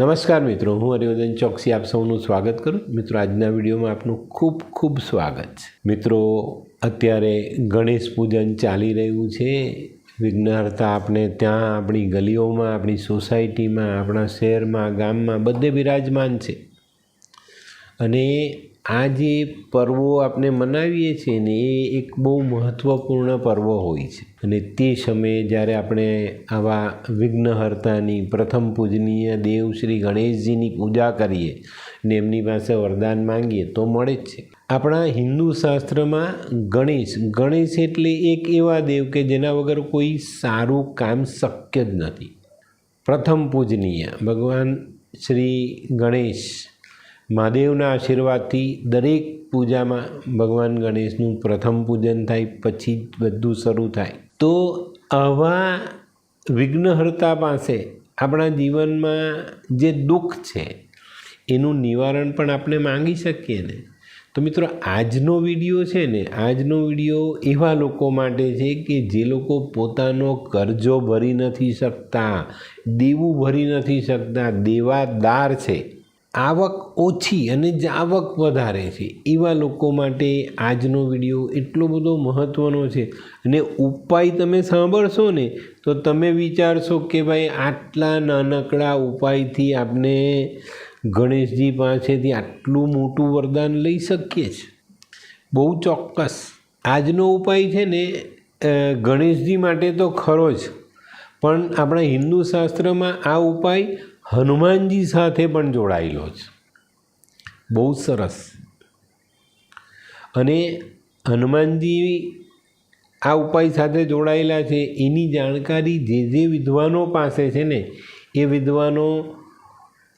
નમસ્કાર મિત્રો, હું હરિવર્ધન ચોકસી આપ સૌનું સ્વાગત કરું. મિત્રો, આજના વિડીયોમાં આપનું ખૂબ ખૂબ સ્વાગત છે. મિત્રો, અત્યારે ગણેશ પૂજન ચાલી રહ્યું છે. વિઘ્નહર્તા આપણે ત્યાં આપણી ગલીઓમાં, આપણી સોસાયટીમાં, આપણા શહેરમાં, ગામમાં બધે બિરાજમાન છે. અને આ જે પર્વો આપણે મનાવીએ છીએ ને, એ એક બહુ મહત્ત્વપૂર્ણ પર્વ હોય છે. અને તે સમયે જ્યારે આપણે આવા વિઘ્નહર્તાની પ્રથમ પૂજનીય દેવ શ્રી ગણેશજીની પૂજા કરીએ ને એમની પાસે વરદાન માંગીએ તો મળે જ છે. આપણા હિન્દુ શાસ્ત્રમાં ગણેશ ગણેશ એટલે એક એવા દેવ કે જેના વગર કોઈ સારું કામ શક્ય જ નથી. પ્રથમ પૂજનીય ભગવાન શ્રી ગણેશ મહાદેવના આશીર્વાદથી દરેક પૂજામાં ભગવાન ગણેશનું પ્રથમ પૂજન થાય, પછી જ બધું શરૂ થાય. તો આવા વિઘ્નહર્તા પાસે આપણા જીવનમાં જે દુઃખ છે, એનું નિવારણ પણ આપણે માંગી શકીએ ને? તો મિત્રો, આજનો વીડિયો છે ને, આજનો વીડિયો એવા લોકો માટે છે કે જે લોકો પોતાનો કરજો ભરી નથી શકતા, દેવું ભરી નથી શકતા, દેવાદાર છે. આવક ઓછી અને આવક વધારે છે. એવા લોકો માટે આજનો વીડિયો એટલો બધો મહત્ત્વનો છે અને ઉપાય તમે સાંભળશો ને, તો તમે વિચારશો કે ભાઈ આટલા નાનકડા ઉપાયથી આપણે ગણેશજી પાસેથી આટલું મોટું વરદાન લઈ શકીએ છીએ બહુ ચોક્કસ. આજનો ઉપાય છે ને ગણેશજી માટે તો ખરો જ. પણ આપણા હિન્દુ શાસ્ત્રમાં આ ઉપાય હનુમાનજી સાથે પણ જોડાયેલો છે. બહુ સરસ. અને હનુમાનજી આ ઉપાય સાથે જોડાયેલા છે, એની જાણકારી જે જે વિદ્વાનો પાસે છે ને, એ વિદ્વાનો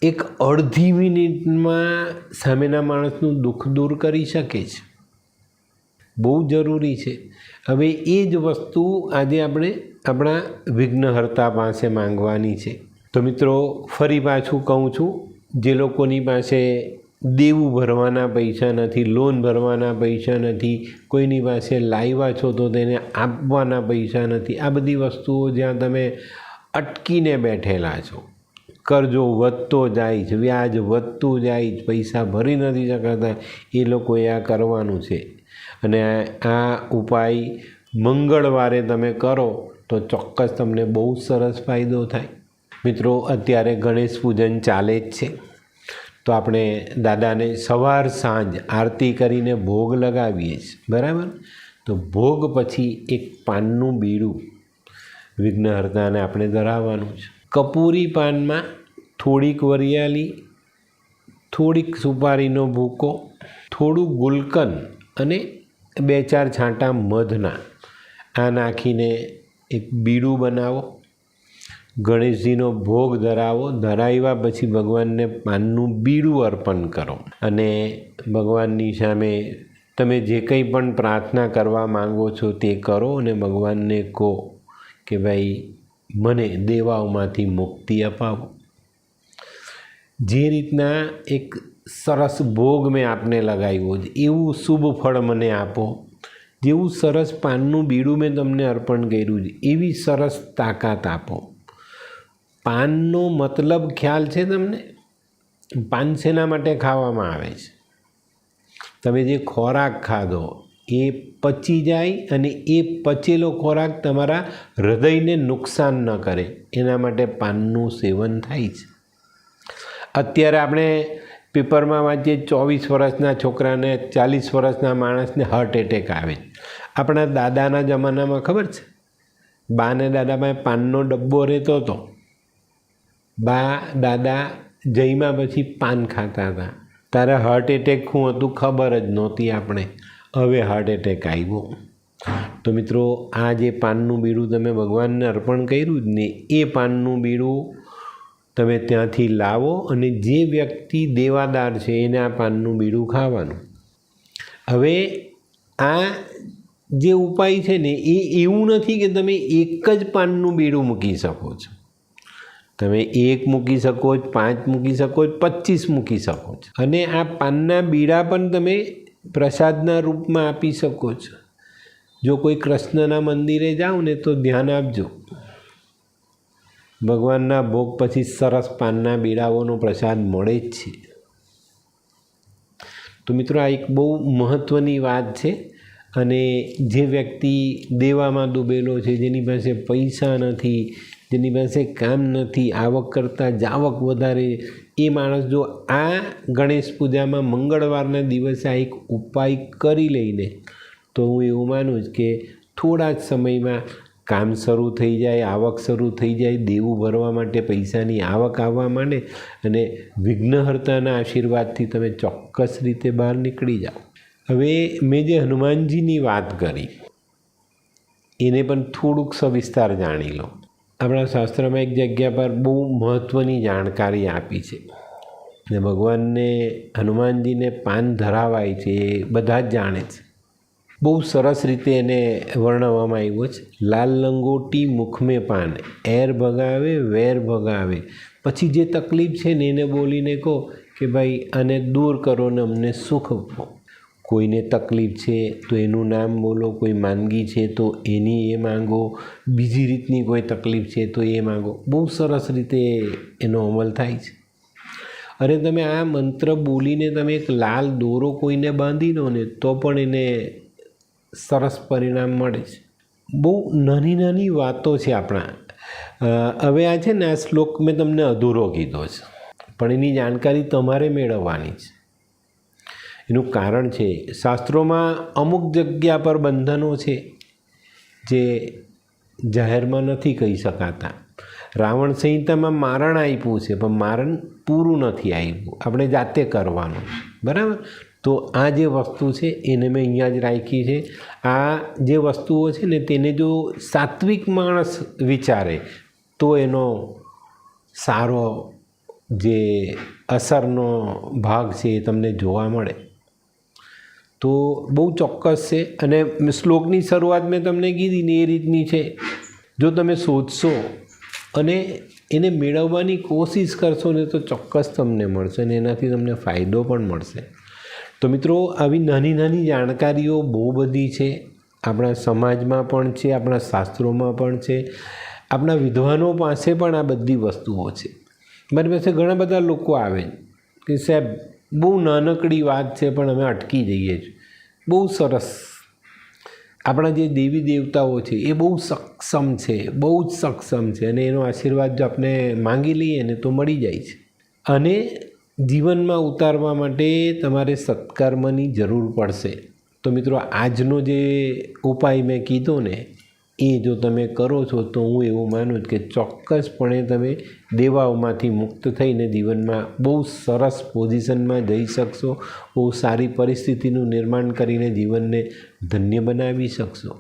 એક અડધી મિનિટમાં સામેના માણસનું દુઃખ દૂર કરી શકે છે. બહુ જરૂરી છે. હવે એ જ વસ્તુ આજે આપણે આપણા વિઘ્નહર્તા પાસે માંગવાની છે. તો મિત્રો, ફરી પાછું કહું છું, જે લોકોની પાસે દેવું ભરવાના પૈસા નથી, લોન ભરવાના પૈસા નથી, કોઈની પાસે લાવ્યા છો તો તેને આપવાના પૈસા નથી, આ બધી વસ્તુઓ જ્યાં તમે અટકીને બેઠેલા છો. કરજો વધતો જાય છે વ્યાજ વધતું જાય છે પૈસા ભરી નથી શકાતા, એ લોકોએ આ કરવાનું છે. અને આ ઉપાય મંગળવારે તમે કરો તો ચોક્કસ તમને બહુ સરસ ફાયદો થાય. મિત્રો, અત્યારે ગણેશ પૂજન ચાલે જ છે. તો આપણે દાદાને સવાર સાંજ આરતી કરીને ભોગ લગાવીએ છીએ, બરાબર? તો ભોગ પછી એક પાનનું બીડું વિઘ્નહર્તાને આપણે ધરાવવાનું છે. કપૂરી પાનમાં થોડીક વરિયાળી, થોડીક સુપારીનો ભૂકો, થોડું ગુલકન અને બે ચાર છાંટા મધના. આ નાખીને એક બીડું બનાવો. ગણેશજીનો ભોગ ધરાવો, ધરાવ્યા પછી ભગવાનને પાનનું બીડું અર્પણ કરો. અને ભગવાનની સામે તમે જે કંઈ પણ પ્રાર્થના કરવા માંગો છો તે કરો અને ભગવાનને કહો કે, ભાઈ, મને દેવાઓમાંથી મુક્તિ અપાવો. જે રીતના એક સરસ ભોગ મેં આપને લગાવ્યો એવું શુભ ફળ મને આપો. જેવું સરસ પાનનું બીડું મેં તમને અર્પણ કર્યું છે, એવી સરસ તાકાત આપો. પાનનો મતલબ ખ્યાલ છે તમને? પાન શેના માટે ખાવામાં આવે છે? તમે જે ખોરાક ખાધો, એ પચી જાય અને એ પચેલો ખોરાક તમારા હૃદયને નુકસાન ન કરે. એના માટે પાનનું સેવન થાય છે. અત્યારે આપણે પેપરમાં વાંચીએ, ચોવીસ વર્ષના છોકરાને, ચાલીસ વર્ષના માણસને હાર્ટ એટેક આવે આપણા દાદાના જમાનામાં ખબર છે? બાને દાદામાં પાનનો ડબ્બો રહેતો હતો. બા, દાદા જઈમાં પછી પાન ખાતા હતા. તારે હાર્ટ એટેક શું હતું ખબર જ નહોતી આપણે. હવે હાર્ટ એટેક આવ્યો. તો મિત્રો, આ જે પાનનું બીડું તમે ભગવાનને અર્પણ કર્યું જ ને, એ પાનનું બીડું તમે ત્યાંથી લાવો અને જે વ્યક્તિ દેવાદાર છે એને આ પાનનું બીડું ખાવાનું. હવે આ જે ઉપાય છે ને, એ એવું નથી કે તમે એક જ પાનનું બીડું મૂકી શકો છો. તમે એક મૂકી શકો છો પાંચ મૂકી શકો છો પચીસ મૂકી શકો છો અને આ પાનના બીડા પણ તમે પ્રસાદના રૂપમાં આપી શકો છો. જો કોઈ કૃષ્ણના મંદિરે જાઓ ને તો ધ્યાન આપજો. ભગવાનના ભોગ પછી સરસ પાનના બીડાઓનો પ્રસાદ મળે જ છે. તો મિત્રો આ એક બહુ મહત્ત્વની વાત છે અને જે વ્યક્તિ દેવામાં ડૂબેલો છે, જેની પાસે પૈસા નથી જેની પાસે કામ નથી, આવક કરતાં જાવક વધારે, એ માણસ જો આ ગણેશ પૂજામાં મંગળવારના દિવસે આ એક ઉપાય કરી લઈને, તો હું એવું માનું છું કે થોડા જ સમયમાં કામ શરૂ થઈ જાય, આવક શરૂ થઈ જાય, દેવું ભરવા માટે પૈસાની આવક આવવા માંડે અને વિઘ્નહર્તાના આશીર્વાદથી તમે ચોક્કસ રીતે બહાર નીકળી જાઓ. હવે મેં જે હનુમાનજીની વાત કરી, એને પણ થોડુંક સવિસ્તાર જાણી લો આપણા શાસ્ત્રમાં એક જગ્યા પર બહુ મહત્ત્વની જાણકારી આપી છે. ને ભગવાનને, હનુમાનજીને પાન ધરાવાય છે એ બધા જ જાણે છે. બહુ સરસ રીતે એને વર્ણવવામાં આવ્યું છે. લાલ લંગોટી મુખમે પાન, એર ભગાવે, વેર ભગાવે. પછી જે તકલીફ છે ને એને બોલીને કહો કે ભાઈ, આને દૂર કરો ને અમને સુખ આપો. કોઈને તકલીફ છે, તો એનું નામ બોલો, કોઈ માંદગી છે, તો એની એ માંગો. બીજી રીતની કોઈ તકલીફ છે, તો એ માંગો. બહુ સરસ રીતે એનો અમલ થાય છે. અરે તમે આ મંત્ર બોલીને તમે એક લાલ દોરો કોઈને બાંધી દો ને, તો પણ એને સરસ પરિણામ મળે છે. બહુ નાની નાની વાતો છે આપણા. હવે આ છે ને, આ શ્લોક મેં તમને અધૂરો કીધો છે. પણ એની જાણકારી તમારે મેળવવાની છે. એનું કારણ છે, શાસ્ત્રોમાં અમુક જગ્યા પર બંધનો છે, જે જાહેરમાં નથી કહી શકાતા. રાવણ સંહિતામાં મારણ આપ્યું છે, પણ મારણ પૂરું નથી આપ્યું આપણે જાતે કરવાનું. બરાબર? તો આ જે વસ્તુ છે, એને મેં અહીંયા જ રાખી છે. આ જે વસ્તુઓ છે ને, તેને જો સાત્વિક માણસ વિચારે, તો એનો સારો જે અસરનો ભાગ છે એ તમને જોવા મળે. તો બહુ ચોક્કસ છે. અને શ્લોકની શરૂઆત મેં તમને કીધી ને એ રીતની છે. જો તમે શોધશો અને એને મેળવવાની કોશિશ કરશો ને તો ચોક્કસ તમને મળશે અને એનાથી તમને ફાયદો પણ મળશે. તો મિત્રો, આવી નાની નાની જાણકારીઓ બહુ બધી છે. આપણા સમાજમાં પણ છે, આપણા શાસ્ત્રોમાં પણ છે. આપણા વિદ્વાનો પાસે પણ આ બધી વસ્તુઓ છે. મારી પાસે ઘણા બધા લોકો આવે કે સાહેબ બહુ નાનકડી વાત છે, પણ અમે અટકી જઈએ છીએ. બહુ સરસ. આપણા જે દેવી દેવતાઓ છે, એ બહુ સક્ષમ છે, બહુ જ સક્ષમ છે, અને એનો આશીર્વાદ જો આપણે માંગી લઈએ ને તો મળી જાય છે. અને જીવનમાં ઉતારવા માટે તમારે સત્કર્મની જરૂર પડશે. તો મિત્રો, આજનો જે ઉપાય મેં કીધો ને એ જો તમે કરો છો, તો હું એવું માનું કે ચોક્કસપણે તમે દેવાઓમાંથી મુક્ત થઈને જીવનમાં બહુ સરસ પોઝિશનમાં જઈ શકશો, બહુ સારી પરિસ્થિતિનું નિર્માણ કરીને જીવનને ધન્ય બનાવી શકશો.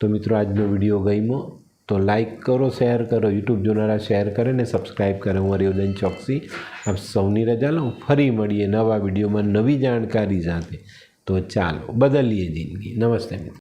તો મિત્રો, આજનો વીડિયો ગમ્યો, તો લાઇક કરો, શેર કરો, યુટ્યુબ જોનારા શેર કરે ને સબસ્ક્રાઈબ કરે. હું હરિયોદન ચોકસી, આપ સૌની રજા લઉં. ફરી મળીએ નવા વિડીયોમાં નવી જાણકારી સાથે. તો ચાલો, બદલીએ જિંદગી. નમસ્તે મિત્રો.